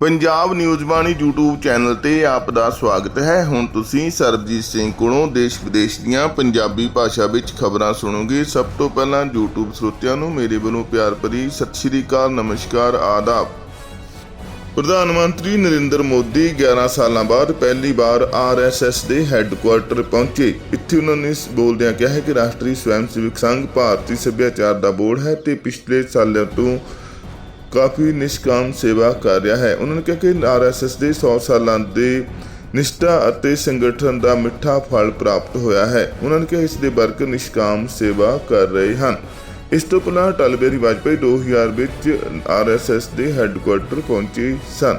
Punjab news ਬਾਣੀ YouTube channel ਤੇ ਆਪ ਦਾ ਸਵਾਗਤ ਹੈ। ਹੁਣ ਤੁਸੀਂ ਸਰਬਜੀਤ ਸਿੰਘ ਕੋਲੋਂ ਦੇਸ਼ ਵਿਦੇਸ਼ ਦੀਆਂ ਪੰਜਾਬੀ ਭਾਸ਼ਾ ਵਿੱਚ ਖਬਰਾਂ ਸੁਣੋਗੇ। ਸਭ ਤੋਂ ਪਹਿਲਾਂ YouTube ਸਰੋਤਿਆਂ ਨੂੰ ਮੇਰੇ ਵੱਲੋਂ ਪਿਆਰ ਭਰੀ ਸਤਿ ਸ਼੍ਰੀ ਅਕਾਲ, ਨਮਸਕਾਰ, ਆਦਾਬ। ਪ੍ਰਧਾਨ ਮੰਤਰੀ ਨਰਿੰਦਰ ਮੋਦੀ 11 ਸਾਲਾਂ ਬਾਅਦ ਪਹਿਲੀ ਵਾਰ ਆਰਐਸਐਸ ਦੇ ਹੈੱਡਕੁਆਰਟਰ ਪਹੁੰਚੇ। ਇੱਥੇ ਉਹਨਾਂ ਨੇ ਬੋਲਦਿਆਂ ਕਿਹਾ ਕਿ ਰਾਸ਼ਟਰੀ ਸਵੈਮ ਸੇਵਕ ਸੰਘ ਭਾਰਤੀ ਸੱਭਿਆਚਾਰ ਦਾ ਬੋਰਡ ਹੈ ਤੇ ਪਿਛਲੇ ਸਾਲਾਂ ਤੋਂ ਕਾਫੀ ਨਿਸ਼ਕਾਮ ਸੇਵਾ ਕਰ ਰਿਹਾ ਹੈ। ਉਹਨਾਂ ਨੇ ਕਿਹਾ ਕਿ ਆਰਐਸਐਸ ਦੇ 100 ਸਾਲਾਂ ਦੇ ਨਿਸ਼ਠਾ ਅਤੇ ਸੰਗਠਨ ਦਾ ਮਿੱਠਾ ਫਲ ਪ੍ਰਾਪਤ ਹੋਇਆ ਹੈ। ਉਹਨਾਂ ਨੇ ਕਿਹਾ ਇਸ ਦੇ ਵਰਕਰ ਨਿਸ਼ਕਾਮ ਸੇਵਾ ਕਰ ਰਹੇ ਹਨ। ਇਸ ਤੋਂ ਪਹਿਲਾਂ ਅਟਲ ਬਿਹਾਰੀ ਵਾਜਪੇਈ 2000 ਵਿੱਚ ਆਰਐਸਐਸ ਦੇ ਹੈੱਡਕੁਆਰਟਰ ਪਹੁੰਚੇ ਸਨ।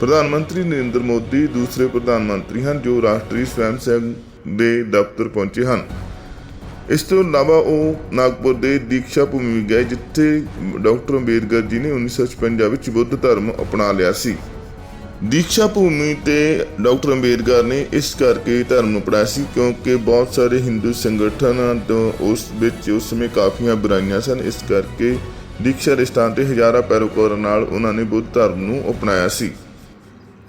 ਪ੍ਰਧਾਨ ਮੰਤਰੀ ਨਰਿੰਦਰ ਮੋਦੀ, ਦੂਸਰੇ ਪ੍ਰਧਾਨ ਮੰਤਰੀ ਹਨ ਜੋ ਰਾਸ਼ਟਰੀ ਸਵੈਮ ਸੇਵਕ ਦੇ ਦਫ਼ਤਰ ਪਹੁੰਚੇ ਹਨ। ਇਸ ਤੋਂ ਇਲਾਵਾ ਉਹ ਨਾਗਪੁਰ ਦੇ ਦੀਕਸ਼ਾ ਭੂਮੀ ਵੀ ਗਏ, ਜਿੱਥੇ ਡਾਕਟਰ ਅੰਬੇਦਕਰ ਜੀ ਨੇ 1956 ਵਿੱਚ ਬੁੱਧ ਧਰਮ ਅਪਣਾ ਲਿਆ ਸੀ। ਦੀਕਸ਼ਾ ਭੂਮੀ ਤੇ ਡਾਕਟਰ ਅੰਬੇਦਕਰ ਨੇ ਇਸ ਕਰਕੇ ਧਰਮ ਨੂੰ ਅਪਣਾਇਆ ਸੀ ਕਿਉਂਕਿ ਬਹੁਤ ਸਾਰੇ ਹਿੰਦੂ ਸੰਗਠਨਾਂ ਤੋਂ ਉਸ ਵਿੱਚ ਉਸ ਸਮੇਂ ਕਾਫੀਆਂ ਬੁਰਾਈਆਂ ਸਨ। ਇਸ ਕਰਕੇ ਦੀਕਸ਼ਾ ਦੇ ਸਥਾਨ ਤੇ ਹਜ਼ਾਰਾਂ ਪੈਰੋਕਾਰਾਂ ਨਾਲ ਉਹਨਾਂ ਨੇ ਬੁੱਧ ਧਰਮ ਨੂੰ ਅਪਣਾਇਆ ਸੀ।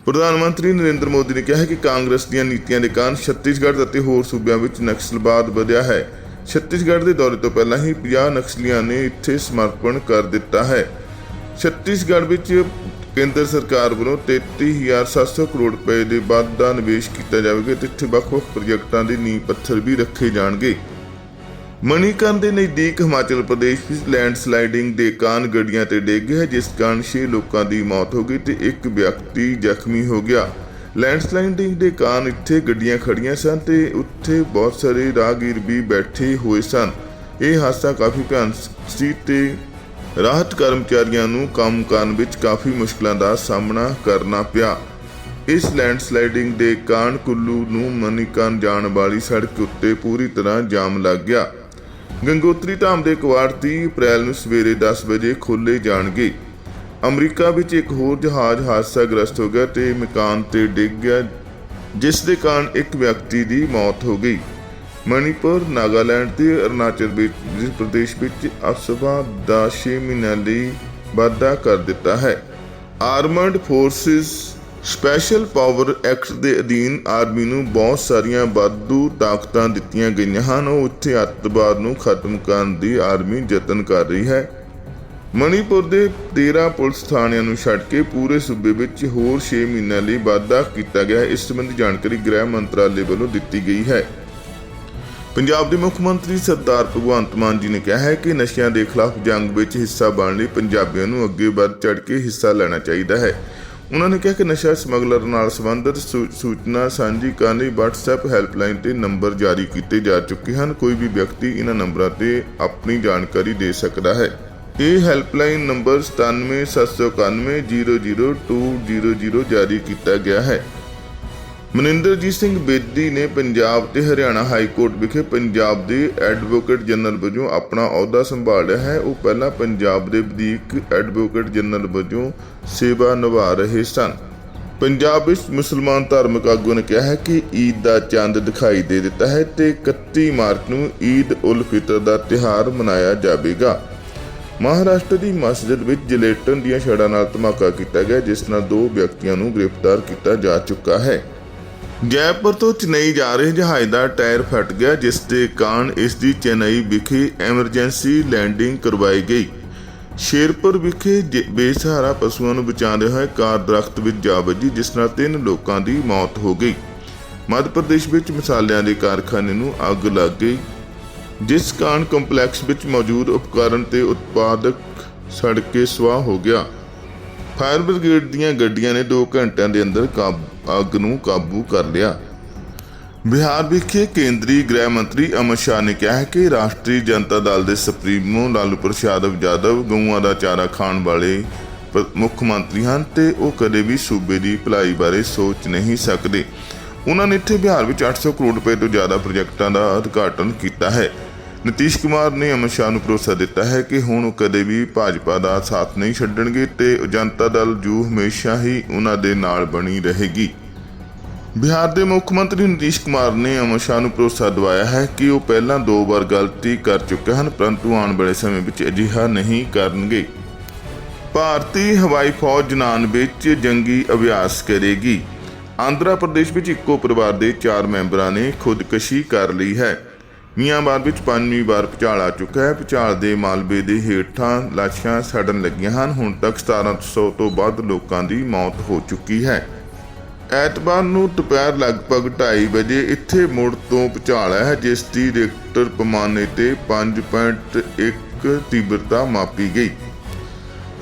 ਪ੍ਰਧਾਨ ਮੰਤਰੀ ਨਰਿੰਦਰ ਮੋਦੀ ਨੇ ਕਿਹਾ ਹੈ ਕਿ ਕਾਂਗਰਸ ਦੀਆਂ ਨੀਤੀਆਂ ਦੇ ਕਾਰਨ ਛੱਤੀਸਗੜ੍ਹ ਅਤੇ ਹੋਰ ਸੂਬਿਆਂ ਵਿੱਚ ਨਕਸਲਵਾਦ ਵਧਿਆ ਹੈ। ਛੱਤੀਸਗੜ੍ਹ ਦੇ ਦੌਰੇ ਤੋਂ ਪਹਿਲਾਂ ਹੀ 50 ਨਕਸਲੀਆਂ ਨੇ ਇੱਥੇ ਸਮਰਪਣ ਕਰ ਦਿੱਤਾ ਹੈ। ਛੱਤੀਸਗੜ੍ਹ ਵਿੱਚ ਕੇਂਦਰ ਸਰਕਾਰ ਵੱਲੋਂ 33700 ਕਰੋੜ ਰੁਪਏ ਦੇ ਬਾਅਦ ਦਾ ਨਿਵੇਸ਼ ਕੀਤਾ ਜਾਵੇਗਾ ਤੇ ਇੱਥੇ ਵੱਖ-ਵੱਖ ਪ੍ਰੋਜੈਕਟਾਂ ਦੇ ਨੀਂਹ ਪੱਥਰ ਵੀ ਰੱਖੇ ਜਾਣਗੇ। ਮਣੀਕਰਨ ਦੇ ਨਜ਼ਦੀਕ ਹਿਮਾਚਲ ਪ੍ਰਦੇਸ਼ ਵਿੱਚ ਲੈਂਡ ਸਲਾਈਡਿੰਗ ਦੇ ਕਾਰਨ ਗੱਡੀਆਂ ਤੇ ਡਿੱਗ ਗਿਆ, ਜਿਸ ਕਾਰਨ 6 ਲੋਕਾਂ ਦੀ ਮੌਤ ਹੋ ਗਈ ਤੇ ਇੱਕ ਵਿਅਕਤੀ ਜ਼ਖਮੀ ਹੋ ਗਿਆ। ਲੈਂਡਸਲਾਈਡਿੰਗ ਦੇ ਕਾਰਨ ਇੱਥੇ ਗੱਡੀਆਂ ਖੜੀਆਂ ਸਨ ਤੇ ਉੱਥੇ ਬਹੁਤ ਸਾਰੇ ਰਾਹਗੀਰ ਵੀ ਬੈਠੇ ਹੋਏ ਸਨ। ਇਹ ਹਾਦਸਾ ਕਾਫੀ ਭਿਆਨਕ ਸੀ ਤੇ ਰਾਹਤ ਕਰਮਚਾਰੀਆਂ ਨੂੰ ਕੰਮ ਕਰਨ ਵਿੱਚ ਕਾਫੀ ਮੁਸ਼ਕਲਾਂ ਦਾ ਸਾਹਮਣਾ ਕਰਨਾ ਪਿਆ। ਇਸ ਲੈਂਡਸਲਾਈਡਿੰਗ ਦੇ ਕਾਰਨ ਕੁੱਲੂ ਨੂੰ ਮਨੀਕਰਨ ਜਾਣ ਵਾਲੀ ਸੜਕ ਉੱਤੇ ਪੂਰੀ ਤਰ੍ਹਾਂ ਜਾਮ ਲੱਗ ਗਿਆ। ਗੰਗੋਤਰੀ ਧਾਮ ਦੇ ਕਵਾੜ 30 ਅਪ੍ਰੈਲ ਨੂੰ ਸਵੇਰੇ 10 ਵਜੇ ਖੋਲੇ ਜਾਣਗੇ। ਅਮਰੀਕਾ ਵਿੱਚ ਇੱਕ ਹੋਰ ਜਹਾਜ਼ ਹਾਦਸਾਗ੍ਰਸਤ ਹੋ ਗਿਆ ਤੇ ਮਕਾਨ ਤੇ ਡਿੱਗ ਗਿਆ, ਜਿਸ ਦੇ ਕਾਰਨ ਇੱਕ ਵਿਅਕਤੀ ਦੀ ਮੌਤ ਹੋ ਗਈ। ਮਣੀਪੁਰ, ਨਾਗਾਲੈਂਡ ਤੇ ਅਰੁਣਾਚਲ ਵਿੱਚ- ਪ੍ਰਦੇਸ਼ ਵਿੱਚ ਅਫਸਵਾ ਦਾ 6 ਮਹੀਨਿਆਂ ਲਈ ਵਾਧਾ ਕਰ ਦਿੱਤਾ ਹੈ। Armed forces special power act ਦੇ ਅਧੀਨ ਆਰਮੀ ਨੂੰ ਬਹੁਤ ਸਾਰੀਆਂ ਵਾਧੂ ਤਾਕਤਾਂ ਦਿੱਤੀਆਂ ਗਈਆਂ ਹਨ। ਉਹ ਉੱਥੇ ਅੱਤਵਾਦ ਨੂੰ ਖਤਮ ਕਰਨ ਦੀ ਆਰਮੀ ਯਤਨ ਕਰ ਰਹੀ ਹੈ। ਮਣੀਪੁਰ ਦੇ 13 ਪੁਲਿਸ ਥਾਣਿਆਂ ਨੂੰ ਛੱਡ ਕੇ ਪੂਰੇ ਸੂਬੇ ਵਿੱਚ ਹੋਰ 6 ਮਹੀਨਿਆਂ ਲਈ ਵਾਧਾ ਕੀਤਾ ਗਿਆ ਹੈ। ਇਸ ਸੰਬੰਧੀ ਜਾਣਕਾਰੀ ਗ੍ਰਹਿ ਮੰਤਰਾਲੇ ਵੱਲੋਂ ਦਿੱਤੀ ਗਈ ਹੈ। ਪੰਜਾਬ ਦੇ ਮੁੱਖ ਮੰਤਰੀ ਸਰਦਾਰ ਭਗਵੰਤ ਮਾਨ ਜੀ ਨੇ ਕਿਹਾ ਹੈ ਕਿ ਨਸ਼ਿਆਂ ਦੇ ਖਿਲਾਫ ਜੰਗ ਵਿੱਚ ਹਿੱਸਾ ਬਣਨ ਲਈ ਪੰਜਾਬੀਆਂ ਨੂੰ ਅੱਗੇ ਵੱਧ ਚੜ ਕੇ ਹਿੱਸਾ ਲੈਣਾ ਚਾਹੀਦਾ ਹੈ। ਉਹਨਾਂ ਨੇ ਕਿਹਾ ਕਿ ਨਸ਼ਾ ਸਮਗਲਰ ਨਾਲ ਸੰਬੰਧਿਤ ਸੂ- ਸੂਚਨਾ ਸਾਂਝੀ ਕਰਨ ਲਈ WhatsApp ਹੈਲਪਲਾਈਨ ਤੇ ਨੰਬਰ ਜਾਰੀ ਕੀਤੇ ਜਾ ਚੁੱਕੇ ਹਨ। ਕੋਈ ਵੀ ਵਿਅਕਤੀ ਇਹਨਾਂ ਨੰਬਰਾਂ ਤੇ ਆਪਣੀ ਜਾਣਕਾਰੀ ਦੇ ਸਕਦਾ ਹੈ। ਇਹ ਹੈਲਪਲਾਈਨ ਨੰਬਰ 9779100200 ਜਾਰੀ ਕੀਤਾ ਗਿਆ ਹੈ। ਮਨਿੰਦਰਜੀਤ ਸਿੰਘ ਬੇਦੀ ਨੇ ਪੰਜਾਬ ਤੇ ਹਰਿਆਣਾ ਹਾਈ ਕੋਰਟ ਵਿਖੇ ਪੰਜਾਬ ਦੇ ਐਡਵੋਕੇਟ ਜਨਰਲ ਵਜੋਂ ਆਪਣਾ ਅਹੁਦਾ ਸੰਭਾਲਿਆ ਹੈ। ਉਹ ਪਹਿਲਾਂ ਪੰਜਾਬ ਦੇ ਵਧੀਕ ਐਡਵੋਕੇਟ ਜਨਰਲ ਵਜੋਂ ਸੇਵਾ ਨਿਭਾ ਰਹੇ ਸਨ। ਪੰਜਾਬ ਵਿੱਚ ਮੁਸਲਮਾਨ ਧਾਰਮਿਕ ਆਗੂ ਨੇ ਕਿਹਾ ਹੈ ਕਿ ਈਦ ਦਾ ਚੰਦ ਦਿਖਾਈ ਦੇ ਦਿੱਤਾ ਹੈ ਤੇ 31 ਮਾਰਚ ਨੂੰ ਈਦ ਉਲ ਫਿਤਰ ਦਾ ਤਿਉਹਾਰ ਮਨਾਇਆ ਜਾਵੇਗਾ। ਮਹਾਰਾਸ਼ਟਰ ਦੀ ਮਸਜਿਦ ਵਿੱਚ ਜਲੇਟਨ ਦੀਆਂ ਛੜਾਂ ਨਾਲ ਧਮਾਕਾ ਕੀਤਾ ਗਿਆ, ਜਿਸ ਨਾਲ ਦੋ ਵਿਅਕਤੀਆਂ ਨੂੰ ਗ੍ਰਿਫਤਾਰ ਕੀਤਾ ਜਾ ਚੁੱਕਾ ਹੈ। ਜੈਪੁਰ ਤੋਂ ਚੇਨਈ ਜਾ ਰਹੇ ਜਹਾਜ਼ ਦਾ ਟਾਇਰ ਫਟ ਗਿਆ, ਜਿਸ ਦੇ ਕਾਰਨ ਇਸ ਦੀ ਚੇਨਈ ਵਿਖੇ ਐਮਰਜੈਂਸੀ ਲੈਂਡਿੰਗ ਕਰਵਾਈ ਗਈ। ਸ਼ੇਰਪੁਰ ਵਿਖੇ ਬੇਸਹਾਰਾ ਪਸ਼ੂਆਂ ਨੂੰ ਬਚਾਉਂਦੇ ਹੋਏ ਕਾਰ ਦਰਖਤ ਵਿੱਚ ਜਾ ਵੱਜੀ, ਜਿਸ ਨਾਲ ਤਿੰਨ ਲੋਕਾਂ ਦੀ ਮੌਤ ਹੋ ਗਈ। ਮੱਧ ਪ੍ਰਦੇਸ਼ ਵਿੱਚ ਮਸਾਲਿਆਂ ਦੇ ਕਾਰਖਾਨੇ ਨੂੰ ਅੱਗ ਲੱਗ ਗਈ। ਜਿਸ ਕਾਰਨ ਕੰਪਲੈਕਸ ਵਿੱਚ ਮੌਜੂਦ ਉਪਕਰਨ ਤੇ ਉਤਪਾਦਕ ਸੜ ਕੇ ਸੁਆਹ ਹੋ ਗਿਆ। ਫਾਇਰ ਬ੍ਰਿਗੇਡ ਦੀਆਂ ਗੱਡੀਆਂ ਨੇ 2 ਘੰਟਿਆਂ ਦੇ ਅੰਦਰ ਕਾਬ- ਅੱਗ ਨੂੰ ਕਾਬੂ ਕਰ ਲਿਆ। ਬਿਹਾਰ ਵਿਖੇ ਕੇਂਦਰੀ ਗ੍ਰਹਿ ਮੰਤਰੀ ਅਮਿਤ ਸ਼ਾਹ ਨੇ ਕਿਹਾ ਹੈ ਕਿ ਰਾਸ਼ਟਰੀ ਜਨਤਾ ਦਲ ਦੇ ਸੁਪਰੀਮੋ ਲਾਲੂ ਪ੍ਰਸਾਦ ਯਾਦਵ ਗਊਆਂ ਦਾ ਚਾਰਾ ਖਾਣ ਵਾਲੇ ਮੁੱਖ ਮੰਤਰੀ ਹਨ ਤੇ ਉਹ ਕਦੇ ਵੀ ਸੂਬੇ ਦੀ ਭਲਾਈ ਬਾਰੇ ਸੋਚ ਨਹੀਂ ਸਕਦੇ। ਉਹਨਾਂ ਨੇ ਇੱਥੇ ਬਿਹਾਰ ਵਿੱਚ 800 ਕਰੋੜ ਰੁਪਏ ਤੋਂ ਜ਼ਿਆਦਾ ਪ੍ਰੋਜੈਕਟਾਂ ਦਾ ਉਦਘਾਟਨ ਕੀਤਾ ਹੈ। ਨਤੀਸ਼ ਕੁਮਾਰ ਨੇ ਅਮਿਤ ਸ਼ਾਹ ਨੂੰ ਭਰੋਸਾ ਦਿੱਤਾ ਹੈ ਕਿ ਹੁਣ ਉਹ ਕਦੇ ਵੀ ਭਾਜਪਾ ਦਾ ਸਾਥ ਨਹੀਂ ਛੱਡਣਗੇ ਤੇ ਜਨਤਾ ਦਲ ਜੂ ਹਮੇਸ਼ਾ ਹੀ ਉਹਨਾਂ ਦੇ ਨਾਲ ਬਣੀ ਰਹੇਗੀ। ਬਿਹਾਰ ਦੇ ਮੁੱਖ ਮੰਤਰੀ ਨਿਤੀਸ਼ ਕੁਮਾਰ ਨੇ ਅਮਿਤ ਸ਼ਾਹ ਨੂੰ ਭਰੋਸਾ ਦਿਵਾਇਆ ਹੈ ਕਿ ਉਹ ਪਹਿਲਾਂ ਦੋ ਵਾਰ ਗਲਤੀ ਕਰ ਚੁੱਕੇ ਹਨ, ਪਰੰਤੂ ਆਉਣ ਵਾਲੇ ਸਮੇਂ ਵਿੱਚ ਅਜਿਹਾ ਨਹੀਂ ਕਰਨਗੇ। ਭਾਰਤੀ ਹਵਾਈ ਫੌਜ ਜਨਾਨ ਵਿੱਚ ਜੰਗੀ ਅਭਿਆਸ ਕਰੇਗੀ। ਆਂਧਰਾ ਪ੍ਰਦੇਸ਼ ਵਿੱਚ ਇੱਕੋ ਪਰਿਵਾਰ ਦੇ 4 ਮੈਂਬਰਾਂ ਨੇ ਖੁਦਕਸ਼ੀ ਕਰ ਲਈ ਹੈ। ਮੀਆਂਬਾਰ ਵਿੱਚ ਪੰਜਵੀਂ ਵਾਰ ਭੁਚਾਲ ਆ ਚੁੱਕਾ ਹੈ। ਭੁਚਾਲ ਦੇ ਮਾਲਵੇ ਦੇ ਹੇਠਾਂ ਲਾਸ਼ਾਂ ਸੜਨ ਲੱਗੀਆਂ ਹਨ। ਹੁਣ ਤੱਕ 1700 ਤੋਂ ਵੱਧ ਲੋਕਾਂ ਦੀ ਮੌਤ ਹੋ ਚੁੱਕੀ ਹੈ। ਐਤਵਾਰ ਨੂੰ ਦੁਪਹਿਰ ਲਗਭਗ 2:30 ਵਜੇ ਇੱਥੇ ਮੁੜ ਤੋਂ ਭੁਚਾਲ ਹੈ, ਜਿਸ ਦੀ ਰਿਕਟਰ ਪੈਮਾਨੇ ਤੇ 5.1 ਤੀਬਰਤਾ ਮਾਪੀ ਗਈ।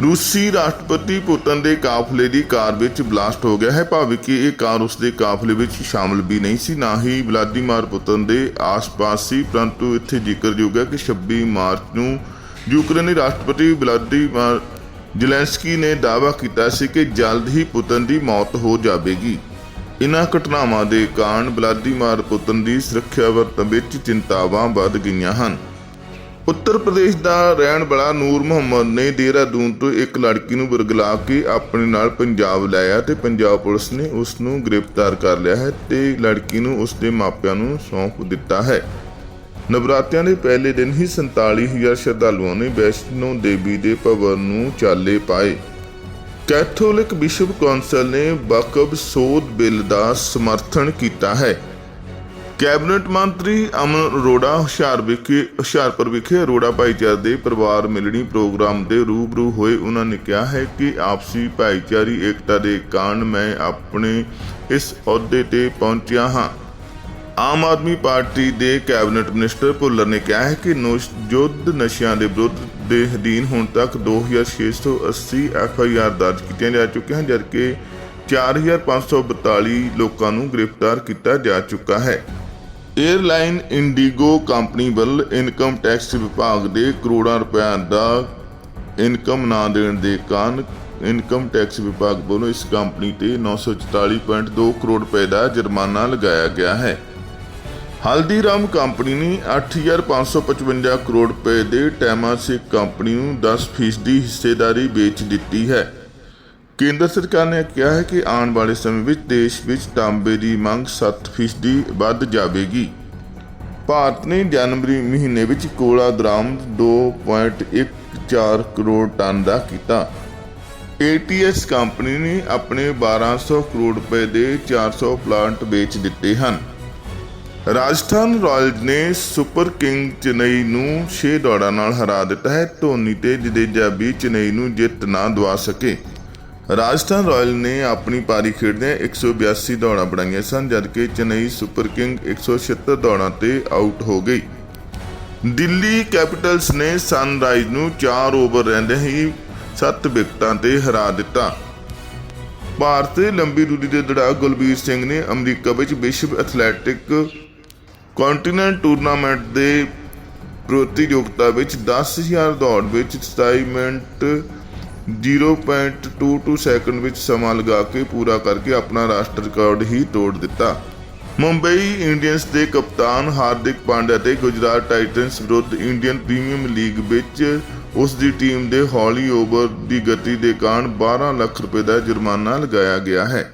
ਰੂਸੀ ਰਾਸ਼ਟਰਪਤੀ ਪੁਤਨ ਦੇ ਕਾਫਲੇ ਦੀ ਕਾਰ ਵਿੱਚ ਬਲਾਸਟ ਹੋ ਗਿਆ ਹੈ। ਭਾਵੇਂ ਕਿ ਇਹ ਕਾਰ ਉਸ ਦੇ ਕਾਫਲੇ ਵਿੱਚ ਸ਼ਾਮਲ ਵੀ ਨਹੀਂ ਸੀ, ਨਾ ਹੀ ਵਲਾਦੀਮਾਰ ਪੁਤਨ ਦੇ ਆਸ-ਪਾਸ ਸੀ, ਪਰੰਤੂ ਇੱਥੇ ਜ਼ਿਕਰਯੋਗ ਹੈ ਕਿ 26 ਮਾਰਚ ਨੂੰ ਯੂਕਰੇਨੀ ਰਾਸ਼ਟਰਪਤੀ ਵਲਾਦੀਮਾਰ ਜ਼ੈਲੈਂਸਕੀ ਨੇ ਦਾਅਵਾ ਕੀਤਾ ਸੀ ਕਿ ਜਲਦ ਹੀ ਪੁਤਨ ਦੀ ਮੌਤ ਹੋ ਜਾਵੇਗੀ। ਇਨ੍ਹਾਂ ਘਟਨਾਵਾਂ ਦੇ ਕਾਰਨ ਵਲਾਦੀਮਾਰ ਪੁਤਨ ਦੀ ਸੁਰੱਖਿਆ ਵਰਤਨ ਵਿੱਚ ਚਿੰਤਾਵਾਂ ਵੱਧ ਗਈਆਂ ਹਨ। ਉੱਤਰ ਪ੍ਰਦੇਸ਼ ਦਾ ਰਹਿਣ ਵਾਲਾ ਨੂਰ ਮੁਹੰਮਦ ਨੇ ਦੇਹਰਾਦੂਨ ਤੋਂ ਇੱਕ ਲੜਕੀ ਨੂੰ ਬਰਗਲਾ ਕੇ ਆਪਣੇ ਨਾਲ ਪੰਜਾਬ ਲਾਇਆ ਤੇ ਪੰਜਾਬ ਪੁਲਿਸ ਨੇ ਉਸ ਨੂੰ ਗ੍ਰਿਫਤਾਰ ਕਰ ਲਿਆ ਹੈ ਤੇ ਲੜਕੀ ਨੂੰ ਉਸ ਦੇ ਮਾਪਿਆਂ ਨੂੰ ਸੌਂਪ ਦਿੱਤਾ ਹੈ। ਨਵਰਾਤਿਆਂ ਦੇ ਪਹਿਲੇ ਦਿਨ ਹੀ 47000 ਸ਼ਰਧਾਲੂਆਂ ਨੇ ਵੈਸ਼ਨੋ ਦੇਵੀ ਦੇ ਭਵਨ ਨੂੰ ਚਾਲੇ ਪਾਏ। ਕੈਥੋਲਿਕ ਵਿਸ਼ਵ ਕੌਂਸਲ ਨੇ ਵਕਫ ਸੋਧ ਬਿੱਲ ਦਾ ਸਮਰਥਨ ਕੀਤਾ ਹੈ। ਕੈਬਨਿਟ ਮੰਤਰੀ ਅਮਨ ਅਰੋੜਾ ਹੁਸ਼ਿਆਰ ਵਿਖੇ, ਹੁਸ਼ਿਆਰਪੁਰ ਵਿਖੇ ਅਰੋੜਾ ਭਾਈਚਾਰੇ ਦੇ ਪਰਿਵਾਰ ਮਿਲਣੀ ਪ੍ਰੋਗਰਾਮ ਦੇ ਰੂਬਰੂ ਹੋਏ ਉਹਨਾਂ ਨੇ ਕਿਹਾ ਹੈ ਕਿ ਆਪਸੀ ਭਾਈਚਾਰੀ, ਏਕਤਾ ਦੇ ਕਾਰਨ ਮੈਂ ਆਪਣੇ ਇਸ ਅਹੁਦੇ ਤੇ ਪਹੁੰਚਿਆ ਹਾਂ। ਆਮ ਆਦਮੀ ਪਾਰਟੀ ਦੇ ਕੈਬਨਿਟ ਮਿਨਿਸਟਰ ਭੁੱਲਰ ਨੇ ਕਿਹਾ ਹੈ ਕਿ ਨੋਸ਼ ਯੁੱਧ ਨਸ਼ਿਆਂ ਦੇ ਵਿਰੁੱਧ ਦੇ ਅਧੀਨ ਹੁਣ ਤੱਕ 2680 ਆਰ ਦਰਜ ਕੀਤੀਆਂ ਜਾ ਚੁੱਕੀਆਂ ਹਨ, ਜਦਕਿ 4542 ਲੋਕਾਂ ਨੂੰ ਗ੍ਰਿਫਤਾਰ ਕੀਤਾ ਜਾ ਚੁੱਕਾ ਹੈ। ਏਅਰਲਾਈਨ ਇੰਡੀਗੋ ਕੰਪਨੀ ਵੱਲ ਇਨਕਮ ਟੈਕਸ ਵਿਭਾਗ ਦੇ ਕਰੋੜਾਂ ਰੁਪਏ ਦਾ ਇਨਕਮ ਨਾ ਦੇਣ ਦੇ ਕਾਰਨ ਇਨਕਮ ਟੈਕਸ ਵਿਭਾਗ ਵੱਲੋਂ ਇਸ ਕੰਪਨੀ ਤੇ 944.2 ਕਰੋੜ ਰੁਪਏ ਦਾ ਜੁਰਮਾਨਾ ਲਗਾਇਆ ਗਿਆ ਹੈ। ਹਲਦੀਰਾਮ ਕੰਪਨੀ ਨੇ 8555 ਕਰੋੜ ਰੁਪਏ ਦੇ ਟੈਮਾਸਿਕ ਕੰਪਨੀ ਨੂੰ 10% ਹਿੱਸੇਦਾਰੀ ਵੇਚ ਦਿੱਤੀ ਹੈ। ਕੇਂਦਰ ਸਰਕਾਰ ਨੇ ਕਿਹਾ ਹੈ ਕਿ ਆਉਣ ਵਾਲੇ ਸਮੇਂ ਵਿੱਚ ਦੇਸ਼ ਵਿੱਚ ਤਾਂਬੇ ਦੀ ਮੰਗ 7% ਵੱਧ ਜਾਵੇਗੀ। ਭਾਰਤ ਨੇ ਜਨਵਰੀ ਮਹੀਨੇ ਵਿੱਚ ਕੋਲਾ ਦਰਾਮਦ 2.14 ਕਰੋੜ ਟਨ ਦਾ ਕੀਤਾ। ATS ਕੰਪਨੀ ਨੇ ਆਪਣੇ 1200 ਕਰੋੜ ਰੁਪਏ ਦੇ 400 ਪਲਾਂਟ ਵੇਚ ਦਿੱਤੇ ਹਨ। ਰਾਜਸਥਾਨ ਰਾਇਲਜ਼ ਨੇ ਸੁਪਰ ਕਿੰਗ ਚੇਨਈ ਨੂੰ 6 ਦੌੜਾਂ ਨਾਲ ਹਰਾ ਦਿੱਤਾ ਹੈ। ਧੋਨੀ ਤੇ ਜਡੇਜਾ ਵੀ ਚੇਨਈ ਨੂੰ ਜਿੱਤ ਨਾ ਦਵਾ ਸਕੇ। ਰਾਜਸਥਾਨ ਰਾਇਲ ਨੇ ਆਪਣੀ ਪਾਰੀ ਖੇਡਦਿਆਂ 182 ਦੌੜਾਂ ਬਣਾਈਆਂ ਸਨ, ਜਦਕਿ ਚੇਨਈ ਸੁਪਰ ਕਿੰਗ 176 ਦੌੜਾਂ ਤੇ ਆਊਟ ਹੋ ਗਈ। ਦਿੱਲੀ ਕੈਪੀਟਲਸ ਨੇ ਸਨਰਾਈਜ਼ ਨੂੰ 4 ਓਵਰ ਰਹਿੰਦੇ ਹੀ 7 ਵਿਕਟਾਂ ਤੇ ਹਰਾ ਦਿੱਤਾ। ਭਾਰਤ ਲੰਬੀ ਦੂਰੀ ਦੇ ਦੜਾਕ ਗੁਲਬੀਰ ਸਿੰਘ ਨੇ ਅਮਰੀਕਾ ਵਿੱਚ ਵਿਸ਼ਵ ਐਥਲੈਟਿਕ ਕੰਟੀਨੈਂਟ ਟੂਰਨਾਮੈਂਟ ਦੇ ਪ੍ਰਤੀਯੋਗਤਾ ਵਿੱਚ 10000 ਦੌੜ ਵਿੱਚ 27 ਮਿੰਟ 0.22 ਸੈਕਿੰਡ ਵਿੱਚ ਸਮਾਂ ਲਗਾ ਕੇ ਪੂਰਾ ਕਰਕੇ ਆਪਣਾ ਰਾਸ਼ਟਰ ਰਿਕਾਰਡ ਹੀ ਤੋੜ ਦਿੱਤਾ। ਮੁੰਬਈ ਇੰਡੀਅਨਸ ਦੇ ਕਪਤਾਨ ਹਾਰਦਿਕ ਪਾਂਡਿਆ ਤੇ ਗੁਜਰਾਤ ਟਾਈਟਨਸ ਵਿਰੁੱਧ ਇੰਡੀਅਨ ਪ੍ਰੀਮੀਅਰ ਲੀਗ ਵਿੱਚ ਉਸ ਦੀ ਟੀਮ ਦੇ ਹੌਲੀ ਓਵਰ ਦੀ ਗਤੀ ਦੇ ਕਾਰਨ 12 ਲੱਖ ਰੁਪਏ ਦਾ ਜੁਰਮਾਨਾ ਲਗਾਇਆ ਗਿਆ ਹੈ।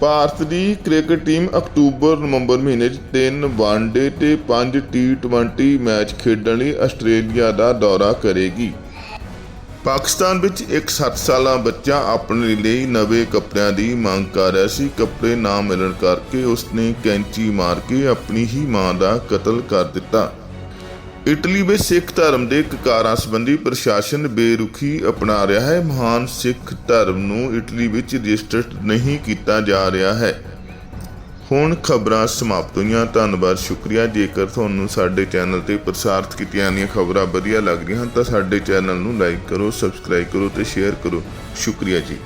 ਭਾਰਤ ਦੀ ਕ੍ਰਿਕਟ ਟੀਮ ਅਕਤੂਬਰ ਨਵੰਬਰ ਮਹੀਨੇ 'ਚ 3 ਵਨਡੇ ਤੇ 5 ਟੀ20 ਮੈਚ ਖੇਡਣ ਲਈ ਆਸਟ੍ਰੇਲੀਆ ਦਾ ਦੌਰਾ ਕਰੇਗੀ। ਪਾਕਿਸਤਾਨ ਵਿੱਚ ਇੱਕ 7 ਸਾਲਾ ਬੱਚਾ ਆਪਣੇ ਲਈ ਨਵੇਂ ਕੱਪੜਿਆਂ ਦੀ ਮੰਗ ਕਰ ਰਿਹਾ ਸੀ। ਕੱਪੜੇ ਨਾ ਮਿਲਣ ਕਰਕੇ ਉਸਨੇ ਕੈਂਚੀ ਮਾਰ ਕੇ ਆਪਣੀ ਹੀ ਮਾਂ ਦਾ ਕਤਲ ਕਰ ਦਿੱਤਾ। ਇਟਲੀ ਵਿੱਚ ਸਿੱਖ ਧਰਮ ਦੇ ਕਕਾਰਾਂ ਸੰਬੰਧੀ ਪ੍ਰਸ਼ਾਸਨ ਬੇਰੁਖੀ ਅਪਣਾ ਰਿਹਾ ਹੈ। ਮਹਾਨ ਸਿੱਖ ਧਰਮ ਨੂੰ ਇਟਲੀ ਵਿੱਚ ਰਜਿਸਟਰਡ ਨਹੀਂ ਕੀਤਾ ਜਾ ਰਿਹਾ ਹੈ। ਹੁਣ ਖਬਰਾਂ ਸਮਾਪਤ ਹੋਈਆਂ। ਧੰਨਵਾਦ, ਸ਼ੁਕਰੀਆ। ਜੇਕਰ ਤੁਹਾਨੂੰ ਸਾਡੇ ਚੈਨਲ ਤੇ ਪ੍ਰਸਾਰਿਤ ਕੀਤੀਆਂ ਜਾਂਦੀਆਂ ਖਬਰਾਂ ਵਧੀਆ ਲੱਗਦੀਆਂ ਹਨ ਤਾਂ ਸਾਡੇ ਚੈਨਲ ਨੂੰ ਲਾਈਕ ਕਰੋ, ਸਬਸਕ੍ਰਾਈਬ ਕਰੋ ਤੇ ਸ਼ੇਅਰ ਕਰੋ। ਸ਼ੁਕਰੀਆ ਜੀ।